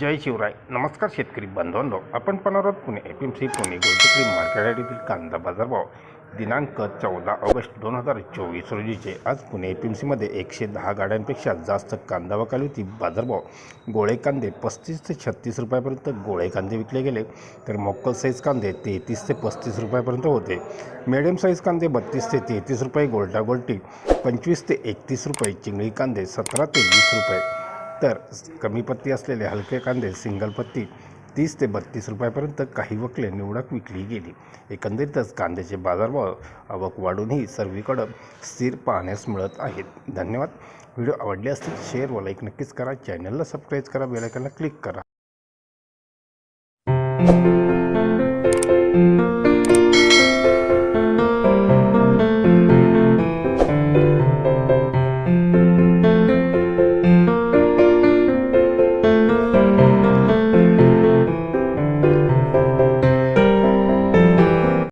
जय शिवराय. नमस्कार शेतकरी बांधवांनो आपण पणारोत Pune F M C Pune गोल्डक्रीम market यार्डातील कांदा बाजारभाव दिनांक चौदा ऑगस्ट दोन हजार चोवीस रोजीचे आज पुणे ए पी एम सीमध्ये एकशे दहा गाड्यांपेक्षा जास्त कांदा वकाली होती. बाजारभाव गोळे कांदे पस्तीस ते छत्तीस रुपयापर्यंत गोळे कांदे विकले गेले. तर मोक्कल साईज कांदे तेहतीस ते पस्तीस रुपयापर्यंत होते. मिडियम साईज कांदे बत्तीस ते तेहतीस रुपये गोल्टा गोल्टी पंचवीस ते एकतीस रुपये चिंगळी कांदे सतरा ते वीस रुपये. तर कमी पत्ती असलेले हलके कांदे सिंगल पत्ती तीस ते बत्तीस रुपयापर्यंत काही वकले निवडक विकली गेली. एकंदरीतच कांद्याचे बाजारभाव आवक वाढूनही सर्वीकडं स्थिर पाहण्यास मिळत आहेत. धन्यवाद. व्हिडिओ आवडले असतील शेअर व लाईक नक्कीच करा. चॅनलला सबस्क्राईब करा. बेलायकनला क्लिक करा.